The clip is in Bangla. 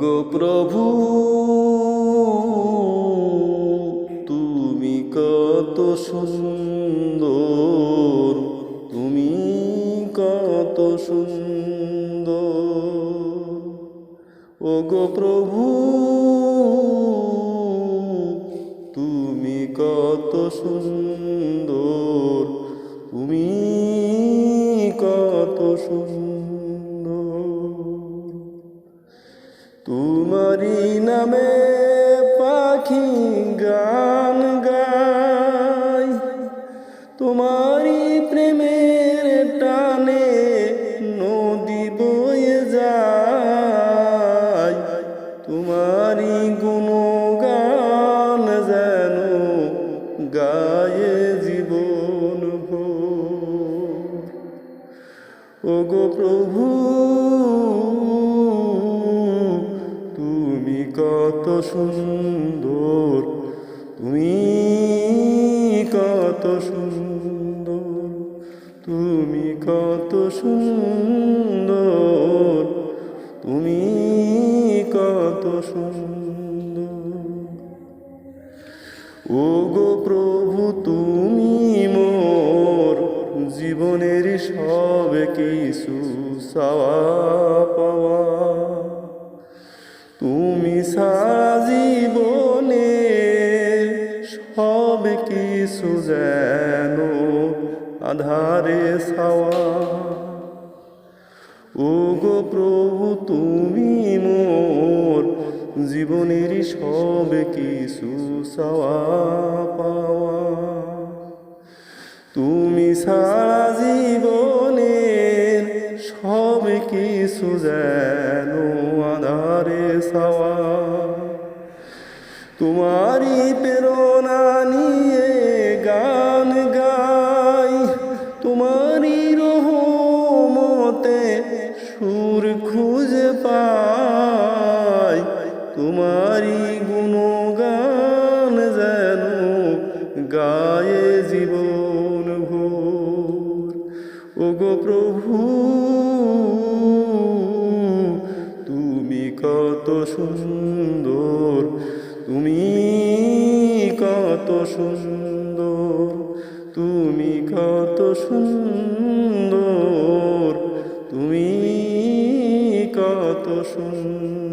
গো প্রভু, তুমি কত সুন্দর, তুমি কত সুন্দর। ও গো প্রভু, তুমি কত সুন্দর, তুমি কত সুন্দর। তোমারি নামে পাখি গান গাই। তোমারি প্রেমের টানে নদী বয়ে যায়। তোমারি গুণগান যেন গায়ে জীবন ভোর। ওগো প্রভু কত সুন্দর, তুমি কত সুন্দর, তুমি কত সুন্দর, তুমি কত সুন্দর। ও গো প্রভু, তুমি মোর জীবনের সব কিছু সাওয়া পাওয়া। তুমি সারা জীবনে সব কিছু যেন আধারে সাওয়া ও গো প্রভু, তুমি মোর জীবনের সব কিছু সাওয়া পাওয়া। তুমি সারা জীবনের সব কিছু যেন তোমারই প্রেরণা নিয়ে গান গাই। তোমারই রহমতে সুর খুঁজে পাই। তোমারই গুণগান যেন গায়ে জীবন ভোর। ওগো প্রভু, তুমি কত সুন্দর তুমি কত সুন্দর তুমি কত সুন্দর তুমি কত সুন্দর।